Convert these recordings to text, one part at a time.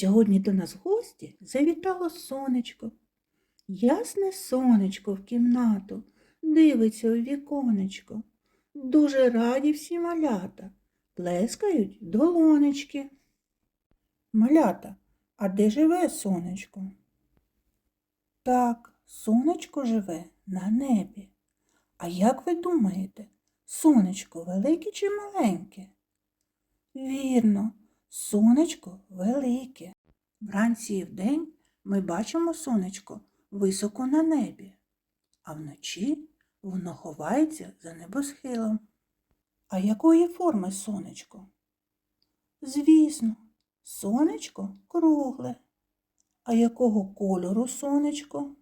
Сьогодні до нас гості завітало сонечко. Ясне сонечко в кімнату дивиться у віконечко. Дуже раді всі малята, плескають долонечки. Малята, а де живе сонечко? Так, сонечко живе на небі. А як ви думаєте, сонечко велике чи маленьке? Вірно, сонечко велике. Вранці і вдень ми бачимо сонечко високо на небі, а вночі воно ховається за небосхилом. А якої форми сонечко? Звісно, сонечко кругле. А якого кольору сонечко?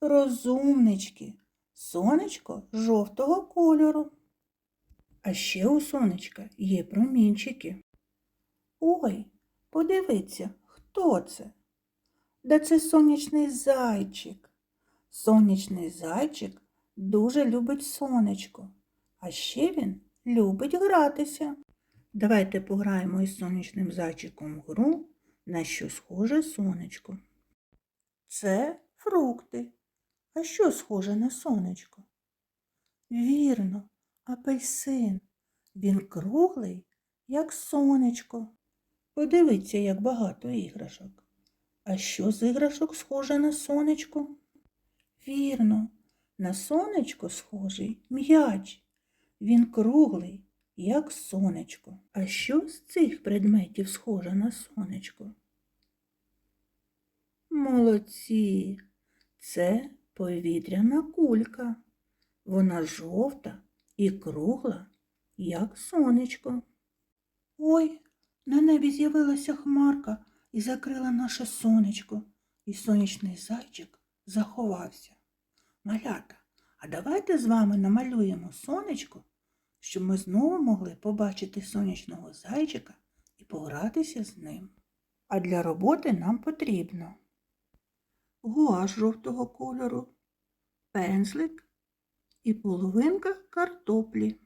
Розумнички, сонечко жовтого кольору. А ще у сонечка є промінчики. Ой, подивіться, хто це? Да це сонячний зайчик. Сонячний зайчик дуже любить сонечко, а ще він любить гратися. Давайте пограємо із сонячним зайчиком гру, на що схоже сонечко. Це фрукти. А що схоже на сонечко? Вірно, апельсин. Він круглий, як сонечко. Подивіться, як багато іграшок. А що з іграшок схоже на сонечко? Вірно, на сонечко схожий м'яч. Він круглий, як сонечко. А що з цих предметів схоже на сонечко? Молодці, це повітряна кулька. Вона жовта і кругла, як сонечко. Ой, на небі з'явилася хмарка і закрила наше сонечко, і сонячний зайчик заховався. Малята, а давайте з вами намалюємо сонечко, щоб ми знову могли побачити сонячного зайчика і погратися з ним. А для роботи нам потрібно гуаш жовтого кольору, пензлик і половинка картоплі.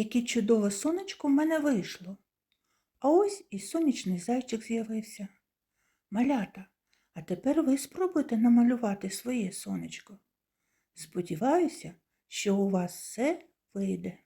Яке чудове сонечко в мене вийшло. А ось і сонячний зайчик з'явився. Малята, а тепер ви спробуйте намалювати своє сонечко. Сподіваюся, що у вас все вийде.